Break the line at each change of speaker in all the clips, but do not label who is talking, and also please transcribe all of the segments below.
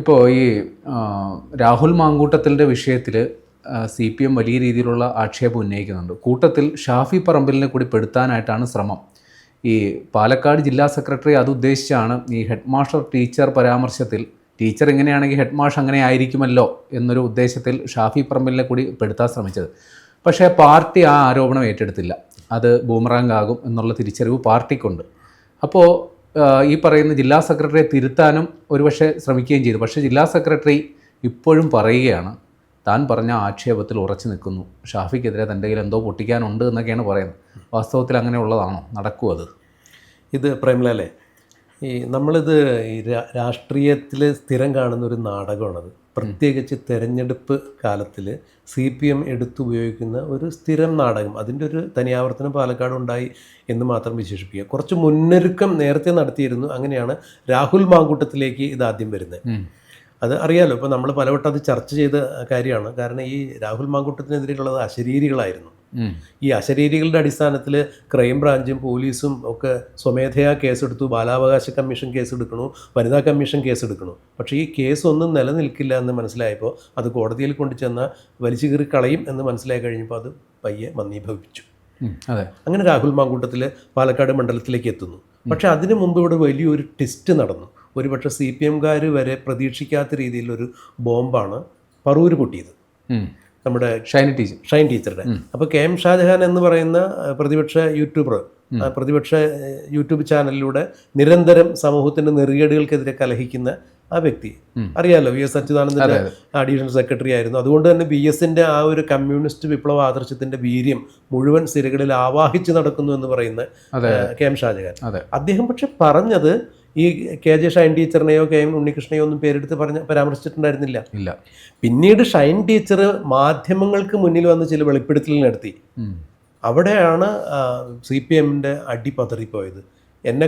ഇപ്പോൾ ഈ രാഹുൽ മാങ്കൂട്ടത്തിന്റെ വിഷയത്തിൽ സി പി എം വലിയ രീതിയിലുള്ള ആക്ഷേപം ഉന്നയിക്കുന്നുണ്ട്. കൂട്ടത്തിൽ ഷാഫി പറമ്പിലിനെ കൂടി പെടുത്താനായിട്ടാണ് ശ്രമം. ഈ പാലക്കാട് ജില്ലാ സെക്രട്ടറി അതുദ്ദേശിച്ചാണ് ഈ ഹെഡ് മാസ്റ്റർ ടീച്ചർ പരാമർശത്തിൽ ടീച്ചർ ഇങ്ങനെയാണെങ്കിൽ ഹെഡ് മാഷ് അങ്ങനെ ആയിരിക്കുമല്ലോ എന്നൊരു ഉദ്ദേശത്തിൽ ഷാഫി പറമ്പിലിനെ കൂടി പെടുത്താൻ ശ്രമിച്ചത്. പക്ഷേ പാർട്ടി ആ ആരോപണം ഏറ്റെടുത്തില്ല. അത് ബൂമറാങ് ആകും എന്നുള്ള തിരിച്ചറിവ് പാർട്ടിക്കുണ്ട്. അപ്പോൾ ഈ പറയുന്ന ജില്ലാ സെക്രട്ടറിയെ തിരുത്താനും ഒരുപക്ഷെ ശ്രമിക്കുകയും ചെയ്തു. പക്ഷേ ജില്ലാ സെക്രട്ടറി ഇപ്പോഴും പറയുകയാണ് താൻ പറഞ്ഞ ആക്ഷേപത്തിൽ ഉറച്ചു നിൽക്കുന്നു. ഷാഫിക്കെതിരെ തന്റെ കയ്യിൽ എന്തോ പൊട്ടിക്കാനുണ്ട് എന്നൊക്കെയാണ് പറയുന്നത്. വാസ്തവത്തിൽ അങ്ങനെ ഉള്ളതാണോ നടക്കുമോ അത്?
ഇത് പ്രേംലാലേ ഈ നമ്മളിത് രാഷ്ട്രീയത്തിൽ സ്ഥിരം കാണുന്ന ഒരു നാടകമാണത്. പ്രത്യേകിച്ച് തെരഞ്ഞെടുപ്പ് കാലത്തിൽ സി പി എം എടുത്തുപയോഗിക്കുന്ന ഒരു സ്ഥിരം നാടകം. അതിന്റെ ഒരു തനിയാവർത്തനം പാലക്കാട് ഉണ്ടായി എന്ന് മാത്രം വിശേഷിപ്പിക്കുക. കുറച്ച് മുന്നൊരുക്കം നേരത്തെ നടത്തിയിരുന്നു. അങ്ങനെയാണ് രാഹുൽ മാങ്കൂട്ടത്തിലേക്ക് ഇത് ആദ്യം വരുന്നത്. അത് അറിയാലോ. ഇപ്പോൾ നമ്മൾ പലവട്ടം അത് ചർച്ച ചെയ്ത കാര്യമാണ്. കാരണം ഈ രാഹുൽ മാങ്കൂട്ടത്തിനെതിരെയുള്ളത് അശരീരികളായിരുന്നു. ഈ അശരീരികളുടെ അടിസ്ഥാനത്തിൽ ക്രൈം ബ്രാഞ്ചും പോലീസും ഒക്കെ സ്വമേധയാ കേസെടുത്തു. ബാലാവകാശ കമ്മീഷൻ കേസെടുക്കണു. വനിതാ കമ്മീഷൻ കേസെടുക്കണു. പക്ഷേ ഈ കേസ് ഒന്നും നിലനിൽക്കില്ല എന്ന് മനസ്സിലായപ്പോൾ അത് കോടതിയിൽ കൊണ്ടു ചെന്ന വലിച്ചു കീറി കളയും എന്ന് മനസ്സിലായി കഴിഞ്ഞപ്പോൾ അത് പയ്യെ മന്ദീഭവിച്ചു
അതെ.
അങ്ങനെ രാഹുൽ മാങ്കൂട്ടത്തിൽ പാലക്കാട് മണ്ഡലത്തിലേക്ക് എത്തുന്നു. പക്ഷേ അതിനു മുമ്പ് ഇവിടെ വലിയൊരു ടെസ്റ്റ് നടന്നു. ഒരുപക്ഷെ സി പി എംകാർ വരെ പ്രതീക്ഷിക്കാത്ത രീതിയിലൊരു ബോംബാണ് പറൂര് പൊട്ടിയത്. നമ്മുടെ
ഷൈൻ ടീച്ചർ
ഷൈൻ ടീച്ചറുടെ അപ്പോൾ കെ എം ഷാജഹാൻ എന്ന് പറയുന്ന പ്രതിപക്ഷ യൂട്യൂബർ പ്രതിപക്ഷ യൂട്യൂബ് ചാനലിലൂടെ നിരന്തരം സമൂഹത്തിന്റെ നെറികേടുകൾക്കെതിരെ കലഹിക്കുന്ന ആ വ്യക്തി. അറിയാലോ വി എസ് അച്യുതാനന്ദന്റെ അഡീഷണൽ സെക്രട്ടറി ആയിരുന്നു. അതുകൊണ്ട് തന്നെ ബി എസിന്റെ ആ ഒരു കമ്മ്യൂണിസ്റ്റ് വിപ്ലവ ആദർശത്തിന്റെ വീര്യം മുഴുവൻ സിരകളിൽ ആവാഹിച്ച് നടക്കുന്നു എന്ന് പറയുന്ന. K M Shajahan. അദ്ദേഹം പക്ഷെ പറഞ്ഞത് ഈ കെ ജെ ഷൈൻ ടീച്ചറിനെയോ കെ എം ഉണ്ണികൃഷ്ണനെയോ ഒന്നും പേരെടുത്ത് പറഞ്ഞ പരാമർശിച്ചിട്ടുണ്ടായിരുന്നില്ല.
ഇല്ല.
പിന്നീട് ഷൈൻ ടീച്ചർ മാധ്യമങ്ങൾക്ക് മുന്നിൽ വന്ന് ചില വെളിപ്പെടുത്തൽ നടത്തി. അവിടെയാണ് സി പി എമ്മിന്റെ അടി പതറിപ്പോയത്. എന്നെ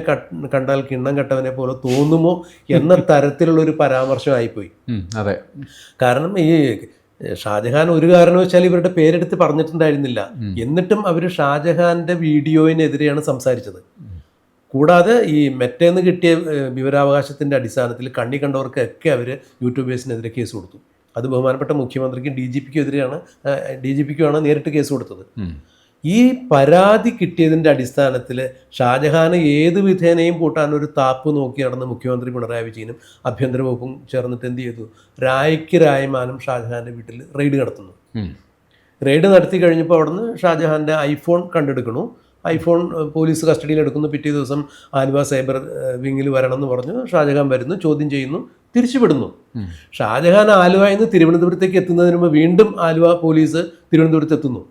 കണ്ടാൽ കിണ്ണം കെട്ടവനെ പോലെ തോന്നുമോ എന്ന തരത്തിലുള്ള ഒരു
പരാമർശമായിപ്പോയി അതെ.
കാരണം ഈ ഷാജഹാൻ ഒരു കാരണവശാൽ ഇവരുടെ പേരെടുത്ത് പറഞ്ഞിട്ടുണ്ടായിരുന്നില്ല. എന്നിട്ടും അവർ ഷാജഹാന്റെ വീഡിയോയിനെതിരെയാണ് സംസാരിച്ചത്. കൂടാതെ ഈ മെറ്റേന്ന് കിട്ടിയ വിവരാവകാശത്തിന്റെ വിവരാവകാശത്തിന്റെ അടിസ്ഥാനത്തിൽ കണ്ണി കണ്ടവർക്കൊക്കെ അവർ യൂട്യൂബേഴ്സിനെതിരെ കേസ് കൊടുത്തു. അത് ബഹുമാനപ്പെട്ട മുഖ്യമന്ത്രിക്കും ഡി ജി പിക്കും എതിരെയാണ് ഡി ജി പിക്കുമാണ് നേരിട്ട് കേസ് കൊടുത്തത്. ഈ പരാതി കിട്ടിയതിന്റെ അടിസ്ഥാനത്തിൽ ഷാജഹാന് ഏത് വിധേനയും കൂട്ടാൻ ഒരു താപ്പ് നോക്കി നടന്ന മുഖ്യമന്ത്രി പിണറായി വിജയനും ആഭ്യന്തര വകുപ്പും ചേർന്നിട്ട് എന്ത് ചെയ്തു? രായ്ക്ക് രായമാനും ഷാജഹാന്റെ വീട്ടിൽ റെയ്ഡ് നടത്തുന്നു റെയ്ഡ് നടത്തി കഴിഞ്ഞപ്പോൾ അവിടുന്ന് ഷാജഹാന്റെ ഐഫോൺ കണ്ടെടുക്കണു. ഐഫോൺ പോലീസ് കസ്റ്റഡിയിൽ എടുക്കുന്നു പിറ്റേ ദിവസം ആലുവ സൈബർ വിങ്ങിൽ വരണം എന്ന് പറഞ്ഞു ഷാജഹാൻ വരുന്നു ചോദ്യം ചെയ്യുന്നു
തിരിച്ചുവിടുന്നു.
ഷാജഹാൻ ആലുവയിൽ നിന്ന് തിരുവനന്തപുരത്തേക്ക് എത്തുന്നതിന് മുമ്പ് വീണ്ടും ആലുവ പോലീസ് തിരുവനന്തപുരത്ത് എത്തുന്നു.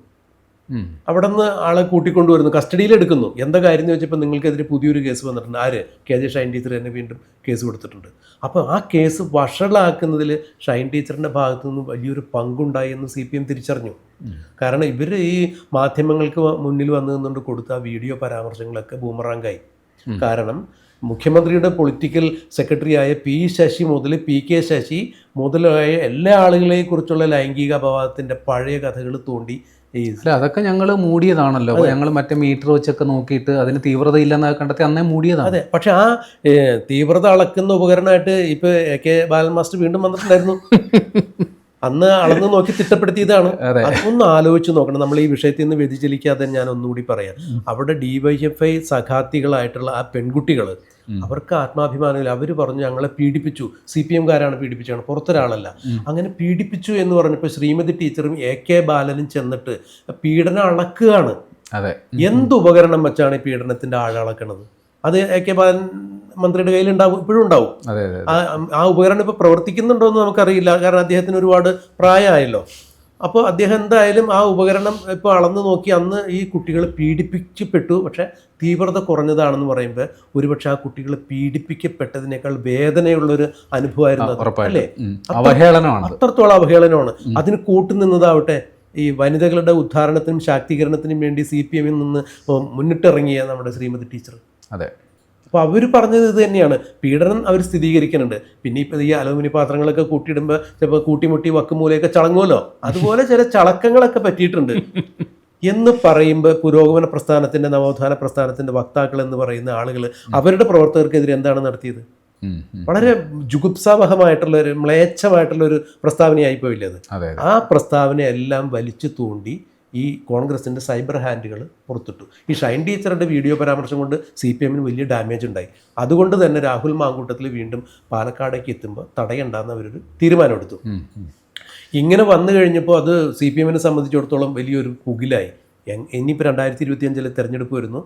അവിടെ നിന്ന് ആളെ കൂട്ടിക്കൊണ്ടുവരുന്നു കസ്റ്റഡിയിൽ എടുക്കുന്നു. എന്താ കാര്യം എന്ന് വെച്ചപ്പോൾ നിങ്ങൾക്കെതിരെ പുതിയൊരു കേസ് വന്നിട്ടുണ്ട്. ആര്? കെ ജെ ഷൈൻ ടീച്ചർ തന്നെ വീണ്ടും കേസ് കൊടുത്തിട്ടുണ്ട്. അപ്പോൾ ആ കേസ് വഷളാക്കുന്നതിൽ ഷൈൻ ടീച്ചറിന്റെ ഭാഗത്തു നിന്ന് വലിയൊരു പങ്കുണ്ടായി എന്ന് സി പി എം തിരിച്ചറിഞ്ഞു. കാരണം ഇവർ ഈ മാധ്യമങ്ങൾക്ക് മുന്നിൽ വന്നു നിന്നുകൊണ്ട് കൊടുത്ത ആ വീഡിയോ പരാമർശങ്ങളൊക്കെ ബൂമറാങ്കായി കാരണം മുഖ്യമന്ത്രിയുടെ പൊളിറ്റിക്കൽ സെക്രട്ടറിയായ പി ശശി മുതൽ പി കെ ശശി മുതലായ എല്ലാ ആളുകളെയും കുറിച്ചുള്ള ലൈംഗിക അപവാദത്തിന്റെ പഴയ കഥകൾ തോണ്ടി
അല്ല അതൊക്കെ ഞങ്ങൾ മൂടിയതാണല്ലോ. ഞങ്ങൾ മറ്റേ മീറ്റർ വെച്ചൊക്കെ നോക്കിയിട്ട് അതിന് തീവ്രത ഇല്ലെന്ന് കണ്ടെത്തി അന്നേ മൂടിയതാണ്.
അതെ പക്ഷെ ആ തീവ്രത അളക്കുന്ന ഉപകരണമായിട്ട് ഇപ്പൊ എ കെ ബാലൻ മാസ്റ്റർ വീണ്ടും വന്നിട്ടുണ്ടായിരുന്നു. അന്ന് അളന്ന് നോക്കി തിട്ടപ്പെടുത്തിയതാണ്.
അതെ.
അതൊന്ന് ആലോചിച്ച് നോക്കണം. നമ്മൾ ഈ വിഷയത്തിൽ നിന്ന് വ്യതിചലിക്കാതെ ഞാൻ ഒന്നുകൂടി പറയാം. അവിടെ ഐ സഖാത്തികളായിട്ടുള്ള ആ പെൺകുട്ടികൾ അവർക്ക് ആത്മാഭിമാനമില്ല. അവർ പറഞ്ഞു ഞങ്ങളെ പീഡിപ്പിച്ചു. സി പി എംകാരാണ് പീഡിപ്പിച്ചാണ് പുറത്തൊരാളല്ല. അങ്ങനെ പീഡിപ്പിച്ചു എന്ന് പറഞ്ഞപ്പോൾ ശ്രീമതി ടീച്ചറും എ കെ ബാലനും ചെന്നിട്ട് പീഡനം അളക്കുകയാണ്.
അതെ.
എന്ത് ഉപകരണം വെച്ചാണ് ഈ പീഡനത്തിന്റെ ആഴ അളക്കണത്? അത് എ കെ ബാലൻ മന്ത്രിയുടെ കയ്യിൽ ഉണ്ടാവും. ഇപ്പോഴും ഉണ്ടാവും ആ ഉപകരണം ഇപ്പോൾ പ്രവർത്തിക്കുന്നുണ്ടോ എന്ന് നമുക്കറിയില്ല. കാരണം അദ്ദേഹത്തിന് ഒരുപാട് പ്രായമായല്ലോ. അപ്പോൾ അദ്ദേഹം എന്തായാലും ആ ഉപകരണം ഇപ്പോൾ അളന്നു നോക്കി അന്ന് ഈ കുട്ടികൾ പീഡിപ്പിക്കപ്പെട്ടു പക്ഷേ തീവ്രത കുറഞ്ഞതാണെന്ന് പറയുമ്പോൾ ഒരുപക്ഷെ ആ കുട്ടികൾ പീഡിപ്പിക്കപ്പെട്ടതിനേക്കാൾ വേദനയുള്ളൊരു അനുഭവമായിരുന്നു. അല്ലേ?
അവഹേളനമാണ്
അത്രത്തോളം അവഹേളനമാണ്. അതിന് കൂട്ടുനിന്നതാവട്ടെ ഈ വനിതകളുടെ ഉദ്ധാരണത്തിനും ശാക്തീകരണത്തിനും വേണ്ടി സി പി എമ്മിൽ നിന്ന് മുന്നിട്ടിറങ്ങിയ നമ്മുടെ ശ്രീമതി ടീച്ചർ.
അതെ.
അപ്പോൾ അവർ പറഞ്ഞത് ഇത് തന്നെയാണ്. പീഡനം അവർ സ്ഥിരീകരിക്കുന്നുണ്ട്. പിന്നെ ഇപ്പം ഈ അലുമിനി പാത്രങ്ങളൊക്കെ കൂട്ടിയിടുമ്പോൾ ചിലപ്പോൾ കൂട്ടിമുട്ടി വക്കുമൂലയൊക്കെ ചളങ്ങുമല്ലോ അതുപോലെ ചില ചളക്കങ്ങളൊക്കെ പറ്റിയിട്ടുണ്ട്. എന്ന് പറയുമ്പോൾ പുരോഗമന പ്രസ്ഥാനത്തിന്റെ നവോത്ഥാന പ്രസ്ഥാനത്തിന്റെ വക്താക്കൾ എന്ന് പറയുന്ന ആളുകൾ അവരുടെ പ്രവർത്തകർക്കെതിരെ എന്താണ് നടത്തിയത്. വളരെ ജുഗുപ്സാവഹമായിട്ടുള്ള ഒരു മ്ലേച്ഛമായിട്ടുള്ള ഒരു പ്രസ്താവനയായി പോയില്ലേ അത്?
അതെ അതെ.
ആ പ്രസ്താവനയെല്ലാം വലിച്ചു തൂണ്ടി ഈ കോൺഗ്രസിന്റെ സൈബർ ഹാൻഡുകൾ പുറത്തിട്ടു. ഈ ഷൈൻ ടീച്ചറുടെ വീഡിയോ പരാമർശം കൊണ്ട് സി പി എമ്മിന് വലിയ ഡാമേജ് ഉണ്ടായി. അതുകൊണ്ട് തന്നെ രാഹുൽ മാങ്കൂട്ടത്തിൽ വീണ്ടും പാലക്കാടേക്ക് എത്തുമ്പോൾ തടയണ്ടെന്ന് അവരൊരു തീരുമാനമെടുത്തു. ഇങ്ങനെ വന്നു കഴിഞ്ഞപ്പോൾ അത് സി പി എമ്മിനെ സംബന്ധിച്ചിടത്തോളം വലിയൊരു പുകിലായി എങ്- ഇനിയിപ്പോൾ രണ്ടായിരത്തി ഇരുപത്തി അഞ്ചിലെ തെരഞ്ഞെടുപ്പ് വരുന്നു.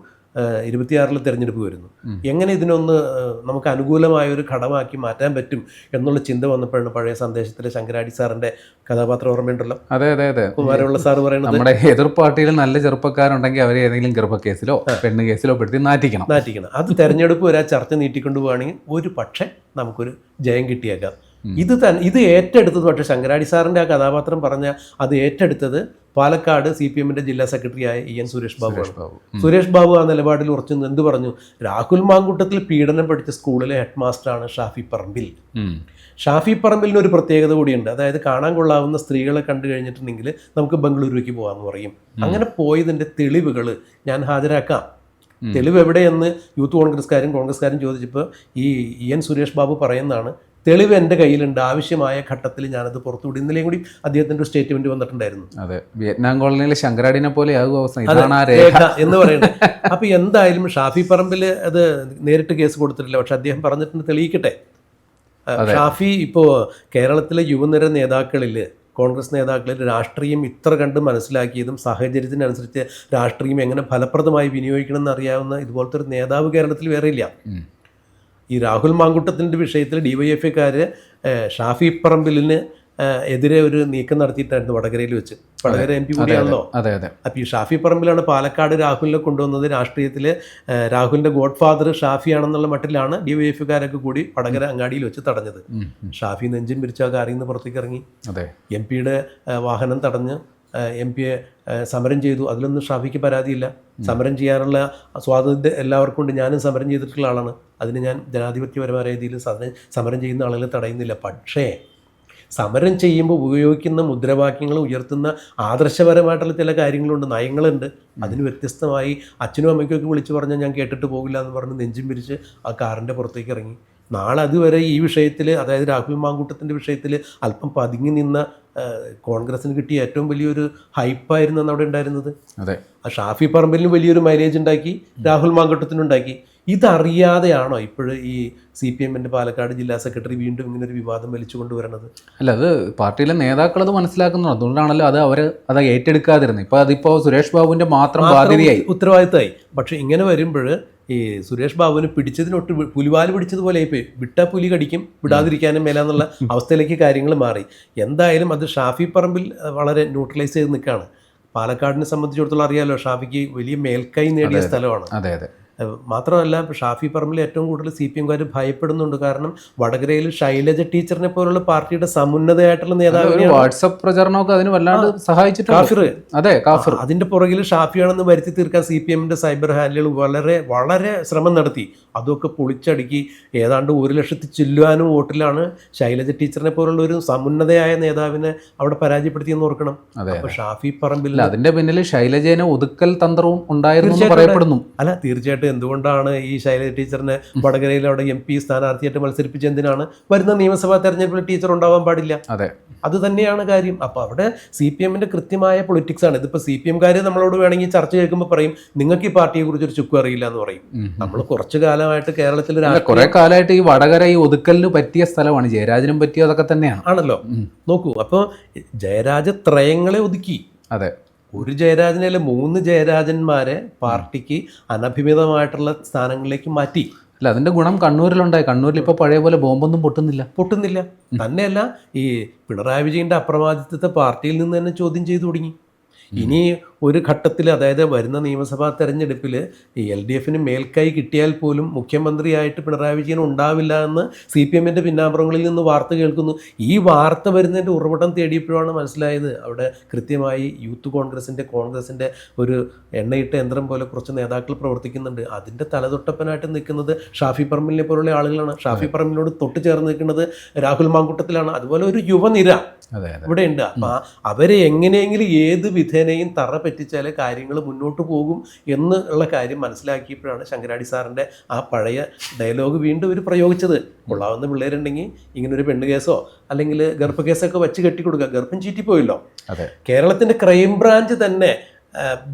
ഇരുപത്തിയാറിൽ തെരഞ്ഞെടുപ്പ് വരുന്നു. എങ്ങനെ ഇതിനൊന്ന് നമുക്ക് അനുകൂലമായ ഒരു ഘടമാക്കി മാറ്റാൻ പറ്റും എന്നുള്ള ചിന്ത വന്നപ്പോഴാണ് പഴയ സന്ദേശത്തിലെ ശങ്കരാടി സാറിന്റെ കഥാപാത്രം ഓർമ്മയുണ്ടല്ലോ.
അതെ അതെ അതെ.
കുമാരമുള്ള സാർ പറയുന്നത്
നമ്മുടെ എതിർ പാർട്ടിയിൽ നല്ല ചെറുപ്പക്കാരുണ്ടെങ്കിൽ അവരെ ഏതെങ്കിലും ഗർഭക്കേസിലോ പെണ്ണ് കേസിലോ പെടുത്തി നാറ്റിക്കണം.
നാറ്റിക്കണം. അത് തെരഞ്ഞെടുപ്പ് വരെ ചർച്ച നീട്ടിക്കൊണ്ടു പോവുകയാണെങ്കിൽ ഒരു പക്ഷേ നമുക്കൊരു ജയം കിട്ടിയേക്കാം. ഇത് തന്നെ ഇത് ഏറ്റെടുത്തത് പക്ഷേ ശങ്കരാടി സാറിന്റെ ആ കഥാപാത്രം പറഞ്ഞ അത് ഏറ്റെടുത്തത് പാലക്കാട് സി പി എമ്മിന്റെ ജില്ലാ സെക്രട്ടറി ആയ ഇ എൻ സുരേഷ്
ബാബു
സുരേഷ് ബാബു. ആ നിലപാടിൽ ഉറച്ചു എന്ത് പറഞ്ഞു? രാഹുൽ മാങ്കൂട്ടത്തിൽ പീഡനം പഠിച്ച സ്കൂളിലെ ഹെഡ് മാസ്റ്ററാണ് ഷാഫി പറമ്പിൽ. ഷാഫി പറമ്പിലിന് ഒരു പ്രത്യേകത കൂടിയുണ്ട്. അതായത് കാണാൻ കൊള്ളാവുന്ന സ്ത്രീകളെ കണ്ടു കഴിഞ്ഞിട്ടുണ്ടെങ്കിൽ നമുക്ക് ബംഗളൂരുവിലേക്ക് പോകാമെന്ന് പറയും. അങ്ങനെ പോയതിന്റെ തെളിവുകൾ ഞാൻ ഹാജരാക്കാം. തെളിവ് എവിടെയെന്ന് യൂത്ത് കോൺഗ്രസ്കാരും കോൺഗ്രസ്കാരും ചോദിച്ചപ്പോൾ ഈ ഇ എൻ സുരേഷ് ബാബു പറയുന്നതാണ് തെളിവ് എന്റെ കയ്യിലുണ്ട്. ആവശ്യമായ ഘട്ടത്തിൽ ഞാനത് പുറത്തുവിടും. ഇന്നലെയും കൂടി അദ്ദേഹത്തിന്റെ ഒരു സ്റ്റേറ്റ്മെന്റ് വന്നിട്ടുണ്ടായിരുന്നു.
അതെ. വിയറ്റ്നാം കോളനിയിലെ ശങ്കരാടിനെ പോലെ
എന്ന് പറയുന്നത്. അപ്പോൾ എന്തായാലും ഷാഫി പറമ്പിൽ അത് നേരിട്ട് കേസ് കൊടുത്തിട്ടില്ല. പക്ഷെ അദ്ദേഹം പറഞ്ഞിട്ടുണ്ട് തെളിയിക്കട്ടെ. ഷാഫി ഇപ്പോൾ കേരളത്തിലെ യുവനിര നേതാക്കളിൽ കോൺഗ്രസ് നേതാക്കളിൽ രാഷ്ട്രീയം ഇത്ര കണ്ട് മനസ്സിലാക്കിയതും സാഹചര്യത്തിനനുസരിച്ച് രാഷ്ട്രീയം എങ്ങനെ ഫലപ്രദമായി വിനിയോഗിക്കണമെന്ന് അറിയാവുന്ന ഇതുപോലത്തെ ഒരു നേതാവ് കേരളത്തിൽ വേറെ ഇല്ല. ഈ രാഹുൽ മാങ്കുട്ടത്തിന്റെ വിഷയത്തിൽ ഡിവൈഎഫ്ഐക്കാർ ഷാഫി പറമ്പിലിന് എതിരെ ഒരു നീക്കം നടത്തിയിട്ടായിരുന്നു വടകരയിൽ വെച്ച്. വടകര എം പി കൂടിയാണല്ലോ.
അതെ അതെ
അപ്പോൾ ഈ ഷാഫി പറമ്പിലാണ് പാലക്കാട് രാഹുലിനെ കൊണ്ടുവന്നത്. രാഷ്ട്രീയത്തിൽ രാഹുലിന്റെ ഗോഡ് ഫാദർ ഷാഫിയാണെന്നുള്ള മട്ടിലാണ് ഡി വൈ എഫുകാരൊക്കെ കൂടി വടകര അങ്ങാടിയിൽ വെച്ച് തടഞ്ഞത്. ഷാഫി നെഞ്ചും പിരിച്ച ആ കാറിൽ നിന്ന് പുറത്തേക്ക് ഇറങ്ങി.
അതെ.
എം പിയുടെ വാഹനം തടഞ്ഞ് എം പിയെ സമരം ചെയ്തു. അതിലൊന്നും ഷാഫിക്ക് പരാതിയില്ല. സമരം ചെയ്യാനുള്ള സ്വാതന്ത്ര്യം എല്ലാവർക്കും ഉണ്ട്. ഞാനും സമരം ചെയ്തിട്ടുള്ള ആളാണ്. അതിന് ഞാൻ ജനാധിപത്യപരമായ രീതിയിൽ സമരം ചെയ്യുന്ന ആളുകളെ തടയുന്നില്ല. പക്ഷേ സമരം ചെയ്യുമ്പോൾ ഉപയോഗിക്കുന്ന മുദ്രാവാക്യങ്ങൾ ഉയർത്തുന്ന ആദർശപരമായിട്ടുള്ള ചില കാര്യങ്ങളുണ്ട്. നയങ്ങളുണ്ട്. അതിന് വ്യത്യസ്തമായി അച്ഛനും അമ്മയ്ക്കും ഒക്കെ വിളിച്ചു പറഞ്ഞാൽ ഞാൻ കേട്ടിട്ട് പോകില്ല എന്ന് പറഞ്ഞ് നെഞ്ചും പിരിച്ച് ആ കാറിന്റെ പുറത്തേക്ക് ഇറങ്ങി. നാളെ അതുവരെ ഈ വിഷയത്തിൽ അതായത് രാഹുൽ മാങ്കൂട്ടത്തിന്റെ വിഷയത്തിൽ അല്പം പതുങ്ങി നിന്ന കോൺഗ്രസിന് കിട്ടിയ ഏറ്റവും വലിയൊരു ഹൈപ്പായിരുന്നു അന്ന് അവിടെ ഉണ്ടായിരുന്നത്.
അതെ.
ആ ഷാഫി പറമ്പിലിന് വലിയൊരു മൈലേജ് ഉണ്ടാക്കി രാഹുൽ മാങ്കട്ടത്തിനുണ്ടാക്കി ഇതറിയാതെയാണോ ഇപ്പോഴും ഈ സി പി എമ്മിന്റെ പാലക്കാട് ജില്ലാ സെക്രട്ടറി വീണ്ടും ഇങ്ങനെ ഒരു വിവാദം വലിച്ചു കൊണ്ടുവരണത്
അല്ല അത് പാർട്ടിയിലെ നേതാക്കൾ അത് മനസ്സിലാക്കുന്നു അതുകൊണ്ടാണല്ലോ അത് അവർ അത് ഏറ്റെടുക്കാതിരുന്നത്. ഇപ്പോൾ അതിപ്പോൾ സുരേഷ് ബാബുവിന്റെ മാത്രം ബാധ്യതയായി.
ഉത്തരവാദിത്തമായി. പക്ഷേ ഇങ്ങനെ വരുമ്പോൾ ഈ സുരേഷ് ബാബുവിന് പിടിച്ചതിനൊട്ട് പുലിവാൽ പിടിച്ചതുപോലെ ആയിപ്പോയി വിട്ട പുലി കടിക്കും വിടാതിരിക്കാനും മേലാന്നുള്ള അവസ്ഥയിലേക്ക് കാര്യങ്ങൾ മാറി. എന്തായാലും അത് ഷാഫി പറമ്പിൽ വളരെ ന്യൂട്രലൈസ് ചെയ്ത് നിൽക്കുകയാണ്. പാലക്കാടിനെ സംബന്ധിച്ചിടത്തോളം അറിയാലോ ഷാഫിക്ക് വലിയ മേൽക്കൈ നേടിയ സ്ഥലമാണ്.
അതെ അതെ.
മാത്രമല്ല ഷാഫി പറമ്പിൽ ഏറ്റവും കൂടുതൽ സി പി എംകാർ ഭയപ്പെടുന്നുണ്ട്. കാരണം വടകരയിൽ ശൈലജ ടീച്ചറിനെ പോലുള്ള പാർട്ടിയുടെ സമുന്നതയായിട്ടുള്ള നേതാവ്
വാട്സപ്പ് പ്രചരണമൊക്കെ അതിന് വല്ലാണ്ട് സഹായിച്ചിട്ടുണ്ട്.
കാഫിർ
അതെ കാഫിർ
അതിന്റെ പുറകിൽ ഷാഫിയാണെന്ന് വരുത്തി തീർക്കാൻ സി പി എമ്മിന്റെ സൈബർ ഹാൻഡിലുകൾ വളരെ വളരെ ശ്രമം നടത്തി. അതൊക്കെ പൊളിച്ചടുക്കി. ഏതാണ്ട് ഒരു ലക്ഷത്തി ചില്ലുവാനും വോട്ടിലാണ് ശൈലജ ടീച്ചറിനെ പോലുള്ള ഒരു സമുന്നതയായ നേതാവിനെ അവിടെ പരാജയപ്പെടുത്തിയെന്ന് ഓർക്കണം.
അതെ
അപ്പൊ ഷാഫി പറമ്പിൽ
അതിന്റെ പിന്നിൽ ശൈലജേനെ ഒതുക്കൽ തന്ത്രവും ഉണ്ടായിരുന്നു പറയപ്പെടുന്നു.
അല്ല തീർച്ചയായിട്ടും എന്തുകൊണ്ടാണ് ഈ ശൈലജ ടീച്ചറിനെ വടകരയിൽ അവിടെ എം പി സ്ഥാനാർത്ഥിയായിട്ട് മത്സരിപ്പിച്ച് എന്തിനാണ് വരുന്ന നിയമസഭാ തെരഞ്ഞെടുപ്പിൽ ടീച്ചർ ഉണ്ടാവാൻ പാടില്ല.
അതെ.
അത് തന്നെയാണ് കാര്യം. അപ്പോൾ അവിടെ സി പി എമ്മിന്റെ കൃത്യമായ പൊളിറ്റിക്സ് ആണ്. ഇതിപ്പോൾ സി പി എംകാർ നമ്മളോട് വേണമെങ്കിൽ ചർച്ച കേൾക്കുമ്പോൾ പറയും നിങ്ങൾക്ക് ഈ പാർട്ടിയെ കുറിച്ച് ഒരു ചുക്കും അറിയില്ല എന്ന് പറയും. നമ്മൾ കുറച്ചു കാലമായിട്ട് കേരളത്തിൽ
കുറെ കാലമായിട്ട് ഈ വടകര ഈ ഒതുക്കലിന് പറ്റിയ സ്ഥലമാണ്. ജയരാജനും പറ്റിയതൊക്കെ തന്നെയാണ്.
ആണല്ലോ. നോക്കൂ അപ്പോൾ ജയരാജ ത്രയങ്ങളെ ഒതുക്കി.
അതെ.
ഒരു ജയരാജനല്ല മൂന്ന് ജയരാജന്മാരെ പാർട്ടിക്ക് അനഭിമിതമായിട്ടുള്ള സ്ഥാനങ്ങളിലേക്ക് മാറ്റി.
അല്ല അതിന്റെ ഗുണം കണ്ണൂരിലുണ്ടായി. കണ്ണൂരിൽ ഇപ്പോൾ പഴയ പോലെ ബോംബൊന്നും പൊട്ടുന്നില്ല.
പൊട്ടുന്നില്ല. തന്നെയല്ല ഈ പിണറായി വിജയന്റെ അപ്രമാദിത്വത്തെ പാർട്ടിയിൽ നിന്ന് തന്നെ ചോദ്യം ചെയ്തു തുടങ്ങി. ഇനി ഒരു ഘട്ടത്തിൽ അതായത് വരുന്ന നിയമസഭാ തെരഞ്ഞെടുപ്പിൽ ഈ എൽ ഡി എഫിന് മേൽക്കൈ കിട്ടിയാൽ പോലും മുഖ്യമന്ത്രിയായിട്ട് പിണറായി വിജയൻ ഉണ്ടാവില്ല എന്ന് സി പി എമ്മിന്റെ പിന്നാമ്പുറങ്ങളിൽ നിന്ന് വാർത്ത കേൾക്കുന്നു. ഈ വാർത്ത വരുന്നതിന്റെ ഉറവിടം തേടിയപ്പോഴാണ് മനസ്സിലായത്. അവിടെ കൃത്യമായി യൂത്ത് കോൺഗ്രസിന്റെ കോൺഗ്രസിന്റെ ഒരു എണ്ണയിട്ട യന്ത്രം പോലെ കുറച്ച് നേതാക്കൾ പ്രവർത്തിക്കുന്നുണ്ട്. അതിന്റെ തലതൊട്ടപ്പനായിട്ട് നിൽക്കുന്നത് ഷാഫി പറമ്പിലിനെ പോലുള്ള ആളുകളാണ്. ഷാഫി പറമ്പിലിനോട് തൊട്ട് ചേർന്ന് നിൽക്കുന്നത് രാഹുൽ മാങ്കുട്ടത്തിലാണ്. അതുപോലെ ഒരു യുവനിര ഇവിടെയുണ്ട്. അപ്പം അവരെ എങ്ങനെയെങ്കിലും ഏത് വിധേനയും തറ പറ്റിച്ചാൽ കാര്യങ്ങൾ മുന്നോട്ട് പോകും എന്നുള്ള കാര്യം മനസ്സിലാക്കിയപ്പോഴാണ് ശങ്കരാടി സാറിന്റെ ആ പഴയ ഡയലോഗ് വീണ്ടും ഇവർ പ്രയോഗിച്ചത്. കൊള്ളാവുന്ന പിള്ളേരുണ്ടെങ്കിൽ ഇങ്ങനൊരു പെണ്ണ് കേസോ അല്ലെങ്കിൽ ഗർഭ കേസൊക്കെ വെച്ച് കെട്ടിക്കൊടുക്കുക ഗർഭം ചീറ്റിപ്പോയല്ലോ
അതെ.
കേരളത്തിന്റെ ക്രൈം ബ്രാഞ്ച് തന്നെ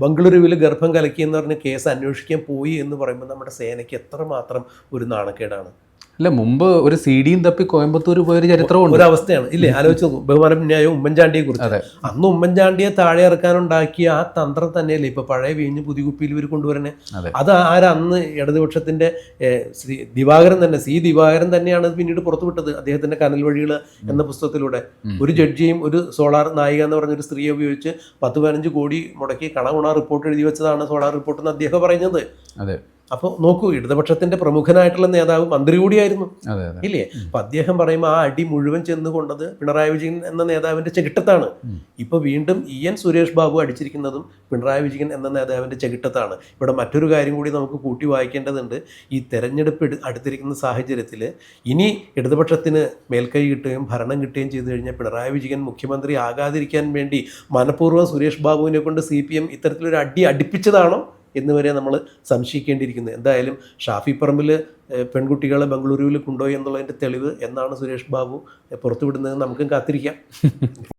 ബംഗളൂരുവിൽ ഗർഭം കലക്കിയെന്ന് പറഞ്ഞ് കേസ് അന്വേഷിക്കാൻ പോയി എന്ന് പറയുമ്പോൾ നമ്മുടെ സേനയ്ക്ക് എത്രമാത്രം ഒരു നാണക്കേടാണ്.
അല്ല മുമ്പ് ഒരു സി ഡിയും തപ്പി കോയമ്പത്തൂർ പോയൊരു ചരിത്രമുണ്ട്.
ഒരവസ്ഥയാണ്. ഇല്ലേ ആലോചിച്ച് നോക്കൂ. ബഹുമാനന്യായ ഉമ്മൻചാണ്ടിയെ കുറിച്ച്. അന്ന് ഉമ്മൻചാണ്ടിയെ താഴെ ഇറക്കാനുണ്ടാക്കിയ ആ തന്ത്രം തന്നെയല്ലേ ഇപ്പൊ പഴയ വീഞ്ഞ് പുതികുപ്പിയിൽ ഇവർ കൊണ്ടുവരണേ
അത്.
ആരന്ന് ഇടതുപക്ഷത്തിന്റെ ദിവാകരൻ തന്നെ സി ദിവാകരൻ തന്നെയാണ് പിന്നീട് പുറത്തുവിട്ടത് അദ്ദേഹത്തിന്റെ കനൽ വഴികൾ എന്ന പുസ്തകത്തിലൂടെ. ഒരു ജഡ്ജിയും ഒരു സോളാർ നായിക എന്ന് പറഞ്ഞൊരു സ്ത്രീയെ ഉപയോഗിച്ച് പത്ത് പതിനഞ്ച് കോടി മുടക്കി കണ ഗുണ റിപ്പോർട്ട് എഴുതി വെച്ചതാണ് സോളാർ റിപ്പോർട്ട് എന്ന് അദ്ദേഹം പറയുന്നത്.
അതെ.
അപ്പോൾ നോക്കൂ ഇടതുപക്ഷത്തിന്റെ പ്രമുഖനായിട്ടുള്ള നേതാവ് മന്ത്രി കൂടിയായിരുന്നു. ഇല്ലേ? അപ്പൊ അദ്ദേഹം പറയുമ്പോൾ ആ അടി മുഴുവൻ ചെന്ന് കൊണ്ടത് പിണറായി വിജയൻ എന്ന നേതാവിന്റെ ചെകിട്ടത്താണ്. ഇപ്പൊ വീണ്ടും ഇ എൻ സുരേഷ് ബാബു അടിച്ചിരിക്കുന്നതും പിണറായി വിജയൻ എന്ന നേതാവിന്റെ ചെകിട്ടത്താണ്. ഇവിടെ മറ്റൊരു കാര്യം കൂടി നമുക്ക് കൂട്ടി വായിക്കേണ്ടതുണ്ട്. ഈ തെരഞ്ഞെടുപ്പ് അടുത്തിരിക്കുന്ന സാഹചര്യത്തിൽ ഇനി ഇടതുപക്ഷത്തിന് മേൽക്കൈ കിട്ടുകയും ഭരണം കിട്ടുകയും ചെയ്തു കഴിഞ്ഞാൽ പിണറായി വിജയൻ മുഖ്യമന്ത്രി ആകാതിരിക്കാൻ വേണ്ടി മനഃപൂർവം സുരേഷ് ബാബുവിനെ കൊണ്ട് സി പി എം ഇത്തരത്തിലൊരു അടി അടുപ്പിച്ചതാണോ? എന്ന് വരെ നമ്മൾ സംശയിക്കേണ്ടിയിരിക്കുന്നത് എന്തായാലും ഷാഫി പറമ്പിൽ പെൺകുട്ടികളെ ബംഗളൂരുവിൽ കൊണ്ടുപോയി എന്നുള്ളതിന്റെ തെളിവ് എന്നാണ് സുരേഷ് ബാബു പുറത്തുവിടുന്നത്. നമുക്കും കാത്തിരിക്കാം.